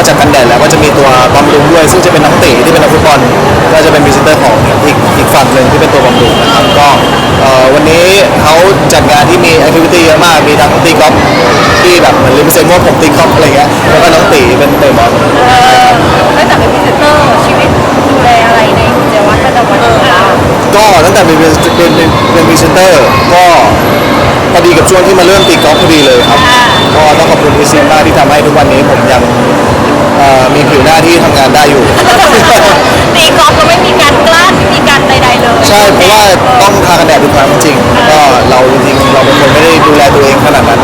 อกจากกันแดดแล้วก็จะมีตัวบำรุงด้วย ซึ่งจะเป็นน้องตีที่เป็นนักฟุตบอลก็จะเป็นพรีเซนเตอร์ของอีกอีกฝั่งหนึ่งที่เป็นตัวบำรุงนะครับก็เอ่อวันนี้เขาจัดงานที่มีแอคทิวิตี้เยอะมากมีทั้งตีกอล์ฟที่แบบเหมือนลิมเซนว่าผมตีกอล์ฟอะไรเงี้ยแล้วก็น้องตีเป็นเตะบอล เออตั้งแต่เป็นพรีเซนเตอร์ชีวิตดูแลอะไรในกิจวัตรประจำวันของเราก็ตั้งแต่เป็นเป็นเป็นเป็นพรีเซนเตอร์ก็พอดีกับช่วงที่มาเริ่มตีกอล์ฟพอดีเลยครับก็ต้องขอบคุณพี่ซิมมากที่ทำให้ทุกวันนี้ผมยังเอ่อมีผิวหน้า ที่ทำงานได้อยู่ ตีกอล์ฟก็ไม่มีการกล้านไม่มีการใดๆเลยใช่เพราะว่าต้องทากันแดดทุกครั้งจริงก็เราจริงๆเราเป็นคนไม่ได้ดูแลตัวเองขนาดนั้น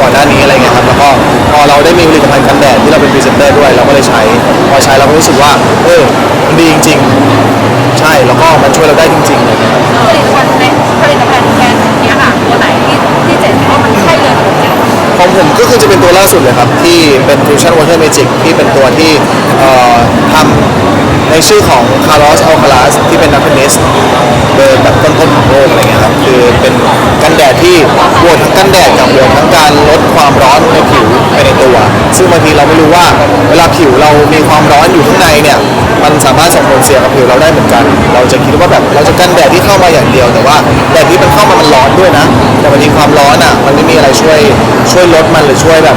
ก่อนหน้านี้อะไรเงี้ยครับแล้วก็พอเราได้มีผลิตภัณฑ์กันแดดที่เราเป็นพรีเซนเตอร์ด้วยเราก็เลยใช้พอใช้เราก็รู้สึกว่าเออมันดีจริงๆ ใช่แล้วก็มันช่วยเราได้จริงๆเลยนะครับผลิตภัณฑ์ใน ผมก็คือจะเป็นตัวล่าสุดเลยครับ ที่เป็น Fusion Water Magic ที่เป็นตัวที่ทำ ในชื่อของ Carlos Alcaraz ที่เป็นนักเทนนิสเบอร์แบบต้นๆของโลกอะไรเงี้ยครับคือเป็นกันแดดที่บวกทั้งกันแดดกับบวกทั้งการลดความร้อนในผิวไปในตัว ซึ่งบางทีเราไม่รู้ว่า เวลาผิวเรามีความร้อนอยู่ข้างในเนี่ยมันสามารถส่งผลเสียกับผิวเราได้เหมือนกัน เราจะคิดว่าแบบเราจะกันแดดที่เข้ามาอย่างเดียว แต่ว่าแดดที่มันเข้ามามันร้อนด้วยนะ แต่บางทีความร้อนอะมันไม่มีอะไรช่วยช่วยลดมันหรือช่วยแบบ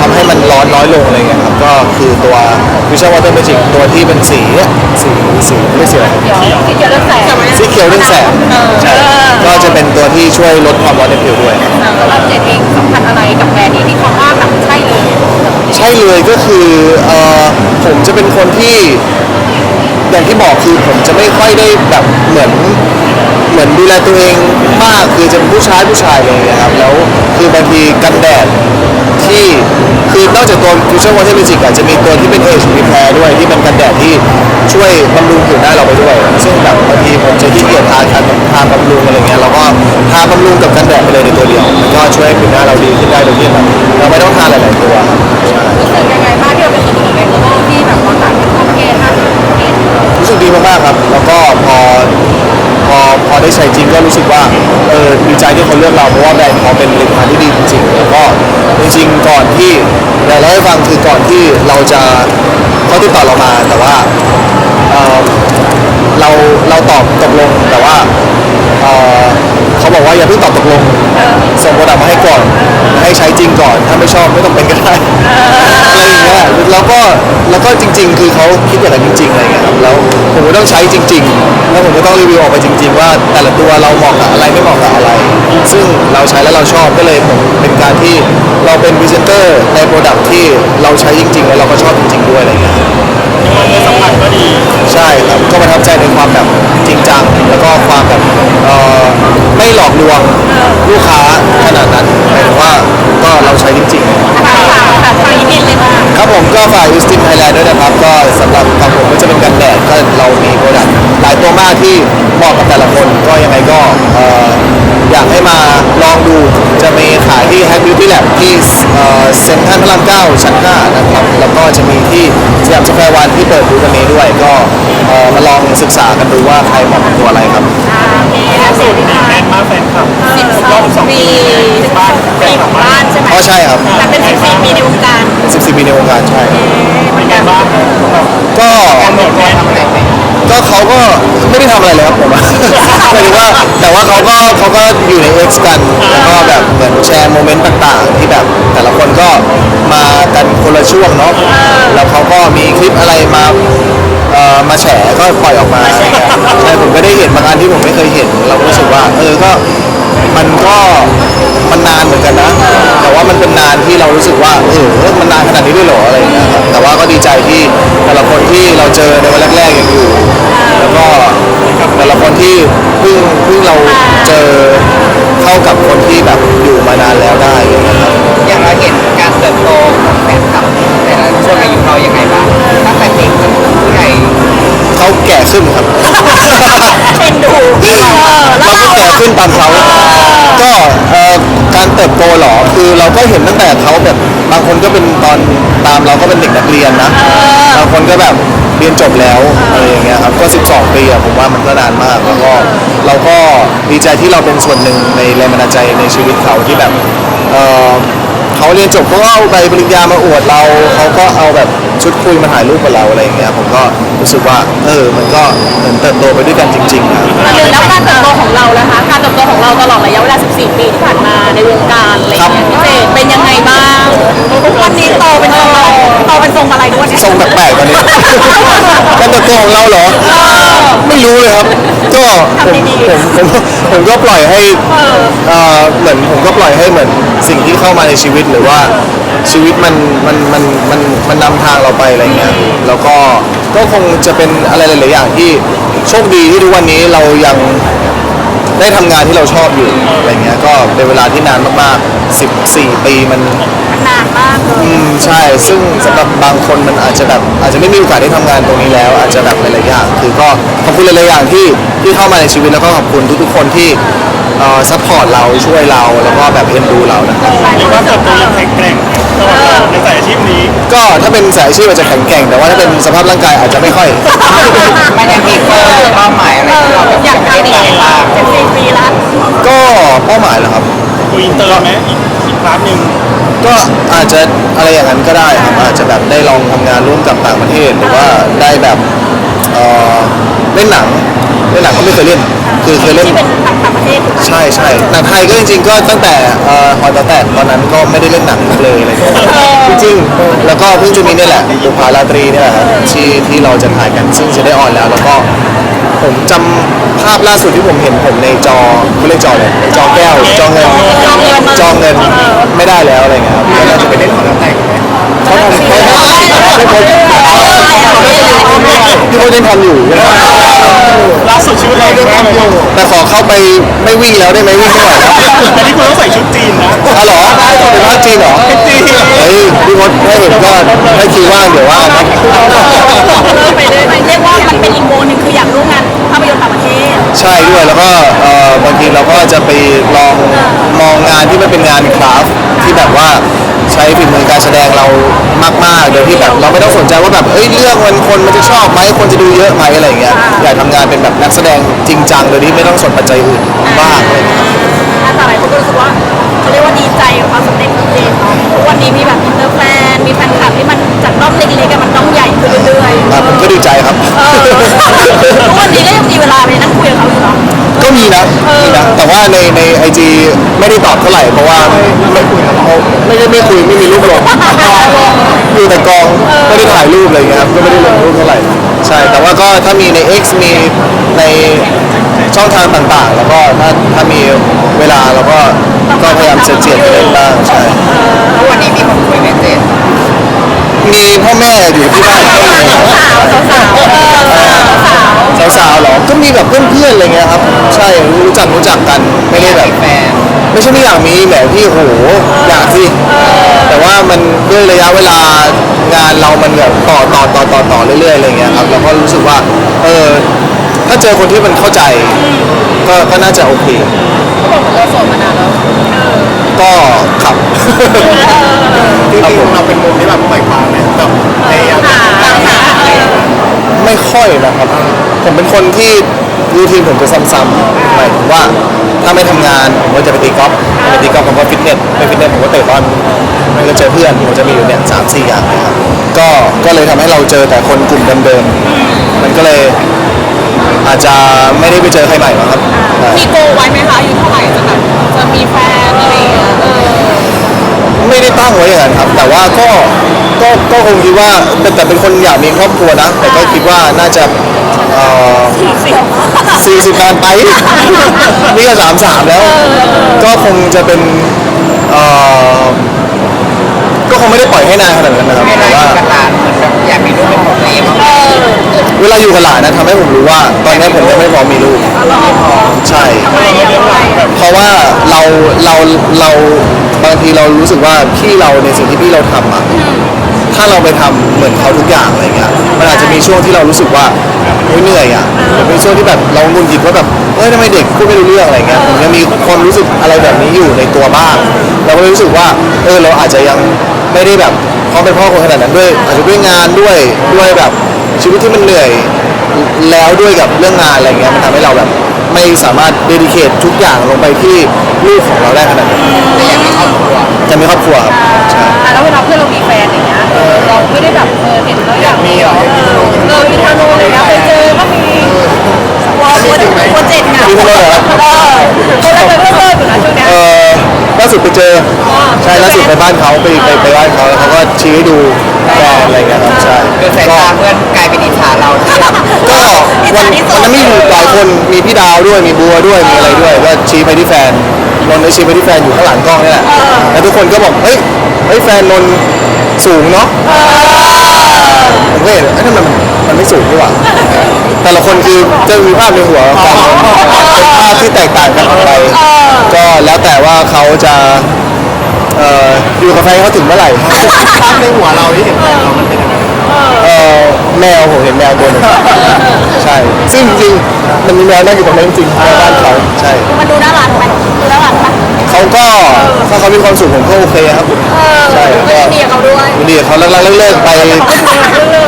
ทำให้มันร้อนน้อยลงอะไรเงี้ยครับก็คือตัว Fusion Water Magic ตัวที่เป็นสีเนี่ยสีสีไม่ใช่สีอะไรเดี๋ยวที่เกี่ยวเรื่องแสงสีเขียวเรื่องแสงใช่ก็จะเป็นตัวที่ช่วยลดความร้อนในผิวด้วยแล้วเราเจ๋งเองสัมผัสอะไรกับแบรนด์นี้ที่เขาว่าแบบใช่เลยใช่เลยก็คือเอ่อผมจะเป็นคนที่ อย่างที่บอกคือผมจะไม่ค่อยได้แบบเหมือนเหมือนดูแลตัวเอง มากคือจะเป็นผู้ชายผู้ชายเลยนะครับแล้วคือบางทีกันแดดที่คือนอกจากตัว Fusion Water Magic อะจะมีตัวที่เป็น Age Repair ด้วยที่เป็นกันแดดที่ช่วยบำรุงผิวหน้าเราไปด้วย ซึ่งแบบบางทีผมจะขี้เกียจทาทาทาบำรุงอะไรเงี้ยเราก็ทาบำรุงกับกันแดดไปเลยในตัวเดียวมันก็ช่วยให้ผิวหน้าเราดีขึ้นได้โดยที่แบบเราไม่ต้องทาหลายๆตัวครับใช่รู้สึกยังไงบ้างที่เราเป็นส่วนหนึ่งในโลกที่แบบเราต่างกันประเทศห้าสิบประเทศรู้สึกดีมากๆครับแล้วก็พอ พอพอได้ใช้จริงก็รู้สึกว่าเออดีใจที่เขาเลือกเราเพราะว่าแบรนด์เขาเป็นผลิตภัณฑ์ที่ดีจริงๆแล้วก็จริงๆก่อนที่เดี๋ยวเราให้ฟังคือก่อนที่เราจะเขาติดต่อเรามาแต่ว่าเออเราเราตอบตกลงแต่ว่า ออเขาบอกว่าอย่าเพิ่งตอบตกลง ส่งโปรดักต์มาให้ก่อน ให้ใช้จริงก่อน ถ้าไม่ชอบไม่ต้องเป็นก็ได้อะไรอย่างเงี้ยแล้วก็แล้วก็จริง ๆ คือเขาคิดอย่างนั้นจริงๆอะไรเงี้ยครับแล้วผมก็ต้องใช้จริง ๆ แล้วผมก็ต้องรีวิวออกไปจริง ๆ ว่าแต่ละตัวเราเหมาะกับอะไรไม่เหมาะกับอะไร ซึ่งเราใช้แล้วเราชอบก็เลยผมเป็นการที่เราเป็นพรีเซนเตอร์ในโปรดักที่เราใช้จริง ๆ แล้วเราก็ชอบจริง ๆ ด้วยอะไรเงี้ย ครับสัมผัสก็ดี ใช่ครับก็ประทับใจในความแบบจริงจัง แล้วก็ความแบบเอ่อไม่หลอกลวงลูกค้าขนาดนั้นหมายถึงว่าก็เราใช้จริงๆค่ะค่ะตอนนี้บินเลยค่ะครับผมก็ฝากยูสตินไทยแลนด์ด้วยนะครับ ก็สำหรับกับผมก็จะเป็นกันแดดก็เรามีโปรดักต์หลายตัวมากที่เหมาะกับแต่ละคน ก็ยังไงก็เอ่อ อยากให้มาลองดูจะมีขายที่ Happy Beauty Lab ที่เซ็นทรัลพระรามเก้าชั้น5นะครับ แล้วก็จะมีที่สยามสแควร์วันที่เปิดบูธวันนี้ด้วยก็เอ่อมาลองศึกษากันดูว่าใครเหมาะกับตัวอะไรครับโอเคค่ะเสร็จแน่นมากแฟนคลับสิบสรอองบสองปีปีบ้านแฟนคลับบ้าบ้านนใช่ไหมก็ใช่ครับ แต่เป็นสิบสี่ปีในวงการ14ปีในวงการใช่ เป็นไงบ้างก็ กำหนดแน่ทำอะไร ก็เขาก็ไม่ได้ทำอะไรเลยครับผมอะ หมายถึงว่าแต่ว่าเขาก็เขาก็อยู่ใน X กันแล้วก็แบบเหมือนแชร์โมเมนต์ต่างๆ ที่แบบแต่ละคนก็มากันคนละช่วงเนาะแล้วเขาก็มีคลิปอะไรมาเอ่อมาแฉก็ปล่อยออกมาใช่ผมก็ได้เห็นบางอันที่ผมไม่เคยเห็น เราก็รู้สึกว่าเออก็มันก็มันนานเหมือนกันนะแต่ ว่ามันเป็นนานที่เรารู้สึกว่าเออมันนานขนาดนี้ด้วยเหรออะไรอย่างเงี้ยครับแต่ว่าก็ดีใจที่แต่ละคนที่เราเจอในวันแรกๆยังอยู่ แล้วก็แต่ละคนที่เพิ่งเพิ่งเราเจอเข้ากับคนที่แบบอยู่มานานแล้วได้อย่างเงี้ยครับอย่างเราเห็นการเติบโตของแฟนคลับแต่ละช่วงอายุเรายังไงบ้างตั้งแต่เด็กจนถึงผู้ใหญ่เขาแก่ขึ้นครับเป็นดูเออแล้วเราเราก็แก่ขึ้นตามเขาก็เอ่อ การเติบโตเหรอคือเราก็เห็นตั้งแต่เขาแบบบางคนก็เป็นตอนตามเราก็เป็นเด็กนักเรียนนะบางคนก็แบบเรียนจบแล้วอะไรอย่างเงี้ยครับก็ 12 ปีอะผมว่ามันก็นานมากแล้วก็เราก็ดีใจที่เราเป็นส่วนหนึ่งในแรงบันดาลใจในชีวิตเขาที่แบบเออเขาเรียนจบเขาก็เอาใบปริญญามาอวดเราเขาก็เอาแบบชุดคุยมาถ่ายรูปกับเราอะไรอย่างเงี้ยผมก็รู้สึกว่าเออมันก็เหมือนเติบโตไปด้วยกันจริงๆครับแล้วการเติบโตของ ของเราเหรอ ไม่รู้เลยครับ ก็ผมผมผมผมก็ปล่อยให้เอ่อเหมือนผมก็ปล่อยให้เหมือนสิ่งที่เข้ามาในชีวิตหรือว่าชีวิตมันมันมันมันมันนำทางเราไปอะไรเงี้ยแล้วก็ก็คงจะเป็นอะไรหลายๆอย่างที่โชคดีที่ทุกวันนี้เรายัง ได้ทำงานที่เราชอบอยู่อะไรเงี้ยก็เป็นเวลาที่นานมากๆ 14 ปีมัน นานมากเลยอืมใช่ ซึ่งสำหรับบางคนมันอาจจะแบบอาจจะไม่มีโอกาสได้ทำงานตรงนี้แล้ว อาจจะแบบหลายๆอย่าง คือก็ขอบคุณหลายๆอย่างที่ที่เข้ามาในชีวิตแล้วก็ขอบคุณทุกๆคนที่เอ่อซัพพอร์ตเราช่วยเราแล้วก็แบบเอ็นดูเรานะครับเรียกว่าเติบโตอย่างแข็งแกร่งตลอดเราในสายอาชีพนี้ก็ถ้าเป็นสายอาชีพอาจจะแข็งแกร่ง แต่ว่าถ้าเป็นสภาพร่างกายอาจจะไม่ค่อยไม่ได้มีเป้าหมายอะไรที่เราแบบอยากจะทำได้อีกทำบ้าง14ปีแล้ว ก็เป้าหมายเหรอครับคุยอินเตอร์ไหมอีกอีกพาร์ทหนึ่งก็อาจจะอะไรอย่างนั้นก็ได้ครับอาจจะแบบได้ลองทำงานร่วมกับต่างประเทศหรือว่าได้แบบเอ่อเล่นหนังเล่นหนังก็ไม่เคยเล่น คือเคยเล่น ที่เป็นต่างประเทศใช่ใช่หนังไทยก็จริงๆก็ตั้งแต่เอ่อหอตาแตกตอนนั้นก็ไม่ได้เล่นหนังเลยอะไรเงี้ยจริงๆ แล้วก็เพิ่งจะมีเนี่ยแหละบุพาราตรีเนี่ยแหละครับที่ที่เราจะถ่ายกันซึ่งจะได้ออนแล้ว แล้วก็ ผมจำภาพล่าสุดที่ผมเห็นผมในจอไม่เรียกจอเลยจอแก้วจอเงินจองเงินจอเงินไม่ได้แล้วอะไรเงี้ยครับก็น่าจะไปเล่นหอตาแตกเขาทำเขาทำที่เขายังทำอยู่ล่าสุดชีวิตเราได้ทำอยู่แต่ขอเข้าไปไม่วิ่งแล้วได้ไหมวิ่งไม่ไหวแล้วแต่นี่คุณต้องใส่ชุดจีนนะอ๋อเหรอเป็นภาพจริงเหรอจริงเฮ้ยพี่มดให้เห็นก็ให้คิวว่างเดี๋ยวว่างครับเริ่มไปเลยมันเรี ยกว่ามันเป็นอีกโมหนึ่งคืออยากร่วมงานภาพยนตร์ต่างประเทศใช่ด้วยแล้วก็เอ่อบางทีเราก็จะไปลองมองงานที่มันเป็นงานคราฟต์ที่แบบว่าใช้ฝีมือการแสดงเรามากๆโดยที่แบบเราไม่ต้องสนใจว่าแบบเอ้ยเรื่องมันคนมันจะชอบไหมคนจะดูเยอะไหมอะไรอย่างเงี้ยอยากทำงานเป็นแบบนักแสดงจริงจังโดยที่ไม่ต้องสนปัจจัยอื่นมากอะไรอย่างเงี้ยแต่หลายคนก็รู้สึกว่าเขาเรียกว่าดีใจกับความสำเร็จของเจนเนาะทุกวันนี้มีแบบ ก็ดีใจครับ เออทุกวันนี้ก็ยังมีเวลาไปนั่งคุยกับเขาอยู่เนาะ ก็มีนะมีนะ แต่ว่าในในไอจีไม่ได้ตอบเท่าไหร่เพราะว่าไม่คุยไม่ได้ไม่คุยไม่มีรูปลงอยู่แต่กองไม่ได้ถ่ายรูปอะไรอย่างเงี้ยครับก็ไม่ได้ลงรูปเท่าไหร่ใช่แต่ว่าก็ถ้ามีใน X มีในช่องทางต่างๆ แล้วก็ถ้าถ้ามีเวลาเราก็ก็พยายามเจียดเจียดไปเล่นบ้างใช่ทุกวันนี้มีคนคุยไหมเจนมีพ่อแม่อยู่ที่บ้าน มีแบบเพื่อนๆอะไรเงี้ยครับ ใช่รู้จักรู้จักกันไม่ได้แบบแฟนไม่ใช่ไม่อยากมีแหมพี่โหอยากสิแต่ว่ามันด้วยระยะเวลางานเรามันแบบต่อต่อต่อต่อต่อเรื่อยๆอะไรเงี้ยครับเราก็รู้สึกว่าเออถ้าเจอคนที่มันเข้าใจ ก็ก็น่าจะโอเคเขาบอกว่าเราโสดมานานแล้วก็ขับจริงๆเราเป็นมุมที่แบบปล่อยวางไหมแบบพยายามหาหาเออไม่ค่อยนะครับ ผมเป็นคนที่รูทีนผมจะซ้ำๆหมายถึงว่าถ้าไม่ทำงานผมก็จะไปตีกอล์ฟไปตีกอล์ฟผมก็ฟิตเนสไปฟิตเนสผมก็เตะบอลมันก็เจอเพื่อนผมจะมีอยู่เนี่ยสามสี่อย่างนะครับก็ก็เลยทำให้เราเจอแต่คนกลุ่มเดิมๆมันก็เลยอาจจะไม่ได้ไปเจอใครใหม่หรอกครับใช่มีโกไว้ไหมคะอายู่เท่าไหร่จะแบบจะมีแฟนอะไรอย่างเงี้ยเออ ไม่ได้ตั้งไว้อย่างนั้นครับ แต่ว่าก็ ก็ก็คงคิดว่าแต่แต่เป็นคนอยากมีครอบครัวนะ แต่ก็คิดว่าน่าจะเอ่อสี่สิบนานไป นี่ก็สามสามแล้ว ก็คงจะเป็นเอ่อก็คงไม่ได้ปล่อยให้นานขนาดนั้นนะครับเวแต่ลาอว่า กับหลานเหมือนแบบอยากมีลูกเป็นของตัวเองบ้างเวลาอยู่กับหลานนะทำให้ผมรู้ว่า ตอนนี้ผมยังไม่พร้อมมีลูกใช่ เพราะว่าเราเราเราบางทีเรารู้สึกว่าพี่เราในสิ่งที่พี่เราทำอะ ถ้าเราไปทำเหมือนเขาทุกอย่างอะไรเงี้ยมันอาจจะมีช่วงที่เรารู้สึกว่าเฮ้ยเหนื่อยอะหรือมีช่วงที่แบบเราหงุนงิดว่าแบบเฮ้ยทำไมเด็กพูดไม่รู้เรื่องอะไรเงี้ยผมยังมีความรู้สึกอะไรแบบนี้อยู่ในตัวบ้าง เราก็เลยรู้สึกว่าเออเราอาจจะยังไม่ได้แบบพร้อมเป็นพ่อคนขนาดนั้นด้วย อาจจะด้วยงานด้วยด้วยแบบชีวิตที่มันเหนื่อย แล้วด้วยกับเรื่องงานอะไรเงี้ยมันทำให้เราแบบไม่สามารถเดดิเคททุกอย่างลงไปที่ลูกของเราได้ขนาดนั้นแต่ยังมีครอบครัวจะมีครอบครัวครับใช่ อะแล้วเวลาเพื่อนเรามีแฟนอย่างเงี้ย เออเราไม่ได้แบบเออเห็นแล้วอยากมีเหรอเออมีธนูอะไรเงี้ยไปเจอก็มีวอลโปรเจกต์โปรเจกต์ไงมีคนเลยเหรอ เออเขาเลยเป็นเพื่อนๆอยู่นะช่วงเนี้ย เออล่าสุดไปเจอ ใช่ล่าสุดไปบ้านเขาไปไปไปบ้านเขาแล้วเขาก็ชี้ให้ดูแฟนอะไรเงี้ยครับใช่คือสายก็ตาเพื่อนกลายเป็นอิจฉาเราที่แบบก็วันวันนั้นมีอยู่หลายคนมีพี่ดาวด้วยมีบัวด้วยมีอะไรด้วยก็ชี้ไปที่แฟนนนท์ก็ชี้ไปที่แฟนอยู่ข้างหลังกล้องนี่แหละแล้วทุกคนก็บอกเฮ้ยเฮ้ยแฟนนนท์ สูงเนาะผมก็เห็นเอ้ยทำไมมันมันไม่สูงดีกว่าแต่ละคนคือจะมีภาพในหัวของเป็นภาพที่แตกต่างกันออกไป ก็แล้วแต่ว่าเขาจะเอ่ออยู่กับใครเขาถึงเมื่อไหร่ ภาพในหัวเราที่เห็นแฟนเรามันเป็นยังไง เอ่อแมวผมเห็นแมวตัวหนึงใช่ ซึ่งจริงๆมันมีแมวนั่งอยู่ตรงนั้นจริงๆในบ้านเขาใช่มันดูน่ารักไหมดูน่ารักไหมเขาก็ถ้าเขามีความสุขผมก็โอเคครับใช่ก็ก็จะมีกับเขาด้วยดีกับเขาเลิกๆเลิกๆไป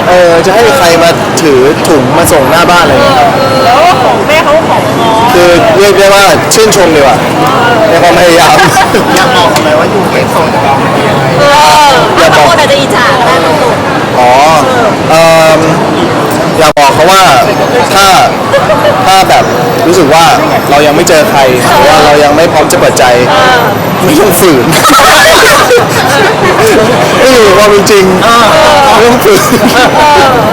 เออจะให้ใครมาถือถุงมาส่งหน้าบ้านอะไรอย่างเงี้ยครับ แล้วของแม่เขาของน้องคือเรียกได้ว่าชื่นชมดีกว่าในความพยายามอยากบอกเขาไหมว่าอยู่เก็บทรงกับเรา เอิ่มอยากบอกเขาว่าถ้าถ้าแบบรู้สึกว่าเรายังไม่เจอใครหรือว่าเรายังไม่พร้อมจะเปิดใจไม่ต้องฝืน ไม่อยู่ความเป็นจริงไม่ต้องฝืนๆ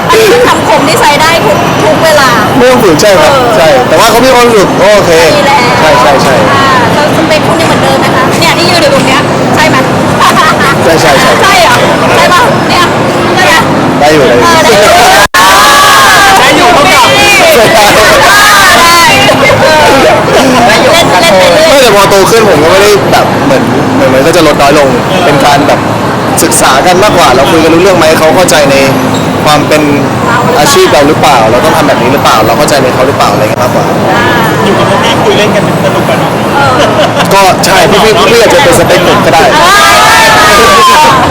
อันนี้คือคำคมที่ใช้ได้ทุกทุกเวลา ไม่ต้องฝืนใช่ครับใช่แต่ว่าเขามีความสุขก็โอเคดีแล้วใช่ใช่ใช่ อ่าแล้วสเปคคุณยังเหมือนเดิมไหมคะเนี่ยที่ยืนอยู่ตรงเนี้ยใช่ไหม ใช่ใช่ใช่ ใช่เหรอใช่ป่ะเนี่ยใช่ไหม ได้อยู่เลย เออได้อยู่ ได้อยู่เท่ากับ ได้เล่นเล่นไปเรื่อย ไม่แต่ พอโตขึ้นผมก็ไม่ได้แบบเหมือนเหมือนมันก็จะลดน้อยลง เป็นการแบบศึกษากันมากกว่า เราคุยกันรู้เรื่องไหมเขาเข้าใจในความเป็นอาชีพเราหรือเปล่า เราต้องทำแบบนี้หรือเปล่า เราเข้าใจในเขาหรือเปล่าอะไรเงี้ยมากกว่า อยู่กับพ่อแม่คุยเล่นกันสนุกกันเนาะก็ใช่พี่พี่พี่อาจจะเป็นสเปคผมก็ได้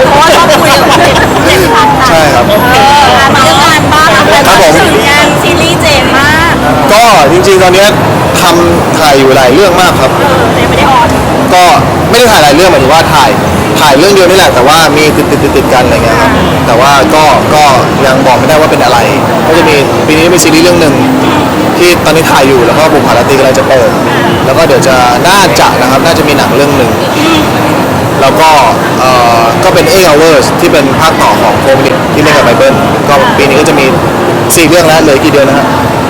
เพราะว่าชอบคุยกับคนเด็กเด็กผ่านตาใช่ครับ เออมาเรื่องงานบ้างแต่ครับผมถึงงานซีรีส์เจนมากก็จริงๆตอนเนี้ยทำถ่ายอยู่หลายเรื่องมากครับ เออแต่ยังไม่ได้ออน ก็ไม่ได้ถ่ายหลายเรื่องหมายถึงว่าถ่ายถ่ายเรื่องเดียวนี่แหละแต่ว่ามีติดติดติดติดกันอะไรเงี้ยครับแต่ว่าก็ก็ยังบอกไม่ได้ว่าเป็นอะไร ก็จะมีปีนี้มีซีรีส์เรื่องหนึ่งที่ตอนนี้ถ่ายอยู่แล้วก็บุพารตีกำลังจะเปิดแล้วก็เดี๋ยวจะน่าจะนะครับน่าจะมีหนังเรื่องหนึ่งแล้วก็เอ่อก็เป็น8 hours ที่เป็นภาคต่อของโคมินิที่เล่นกับไบเบิลก็ปีนี้ก็จะมีสี่เรื่องแล้วเหลืออกกี่เดือนนะฮะ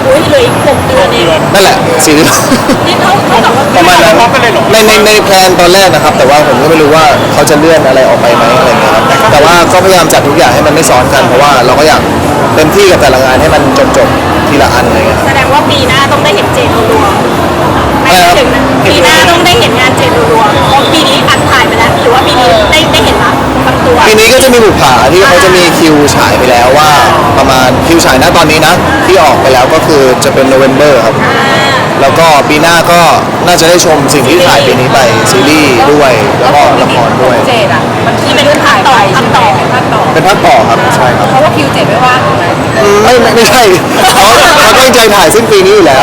อุ้ยเหลืออีกหกเดือนเองนั่นแหละสี่เรื่องนี่เขาเขาบอกว่าประมาณนั้นในในในแพลนตอนแรกนะครับ แต่ว่าผมก็ไม่รู้ว่าเขาจะเลื่อนอะไรออกไปไหมอะไรเงี้ยครับแต่ว่าก็พยายามจัดทุกอย่างให้มันไม่ซ้อนกันเพราะว่าเราก็อยากเต็มที่กับแต่ละงานให้มันจบจบๆทีละอันอะไรเงี้ยครับ แสดงว่าปีหน้าต้องได้เห็นเจนรัวๆไม่อะไรครับถึงนะปีหน้าต้องได้เห็นงานเจนรัวๆเพราะปีนี้อัดถ่ายไปแล้วหรือว่าปีนี้ได้ได้เห็นละบาง ตัวปีนี้ก็จะมีบุปผาที่เขาจะมีคิวฉายไปแล้วว่า ประมาณคิวฉายณตอนนี้นะ ที่ออกไปแล้วก็คือจะเป็นโนเวม ber ครับ แล้วก็ปีหน้าก็น่าจะได้ชมสิ่งที่ถ่ายปีนี้ไปซีรีส์ด้วยแล้วก็ละครด้วย เจดอะมันที่เป็นเรื่องถ่ายต่อทำต่อภาคต่อเป็นภาคต่อครับใช่ครับ เพราะว่าคิวเจ็ดไม่ว่าง อืมไม่ไม่ไม่ใช่เขาเขาตั้งใจถ่ายสิ้นปีนี้อยู่แล้ว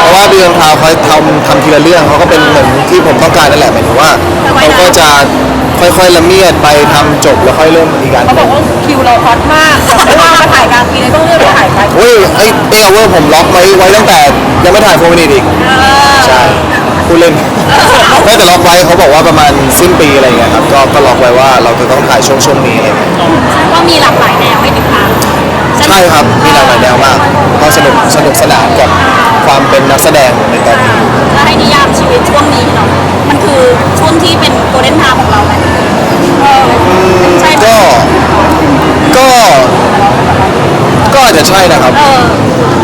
เพราะว่าเดือนพาวเขาทำทำทีละเรื่องเขาก็เป็นเหมือนที่ผมต้องการนั่นแหละหมายถึงว่าเขาก็จะค่อยๆละเมียดไปทำจบแล้วค่อยเริ่มอีกอันเขาบอกว่าคิวเราฮอตมากไม่ว่างมาถ่ายกลางปีเลยต้องเลื่อนไปถ่ายไปเฮ้ยไอ้เอเวอร์ผมล็อกไว้ไว้ตั้งแต่ยังไม่ถ่ายโฟมินิตอีกใช่พูดเล่นไม่แต่ล็อกไว้เขาบอกว่าประมาณสิ้นปีอะไรอย่างเงี้ยครับ ก็ก็ล็อกไว้ว่าเราจะต้องถ่ายช่วงช่วงนี้อะไรอย่างเงี้ยก็มีหลากหลายแนวให้ติดตาม ใช่ครับมีหลากหลายแนวมากก็สนุกสนุกสนานกับความเป็นนักแสดงในตอนนี้ ถ้าให้นิยามชีวิตช่วงนี้เนาะมันคือช่วงที่เป็นโกลเด้นไทม์ของเราไหมเออใช่ไหมก็ก็ก็อาจจะใช่นะครับ เออ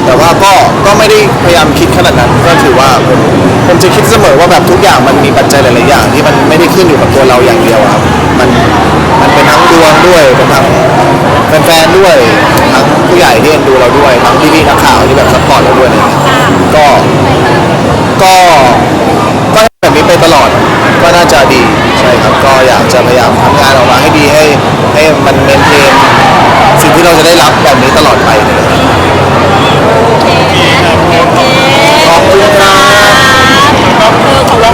แต่ว่าก็ก็ไม่ได้พยายามคิดขนาดนั้นก็ถือว่าผมผมจะคิดเสมอว่าแบบทุกอย่างมันมีปัจจัยหลายๆอย่างที่มันไม่ได้ขึ้นอยู่กับตัวเราอย่างเดียวอะครับมันมันเป็นทั้งดวงด้วยเป็นทั้ง แฟนๆด้วยทั้งผู้ใหญ่ที่เอ็นดูเราด้วยทั้งพี่ๆนักข่าวที่แบบซัพพอร์ตเราด้วยเนี่ยก็ก็ก็แบบนี้ไปตลอดก็น่าจะดีใช่ครับก็อยากจะพยายามทำงานออกมาให้ดีให้ให้มันเมนเทนสิ่งที่เราจะได้รับแบบนี้ตลอดไปเลย โอเคโอเคขอบคุณครับ เออของเรา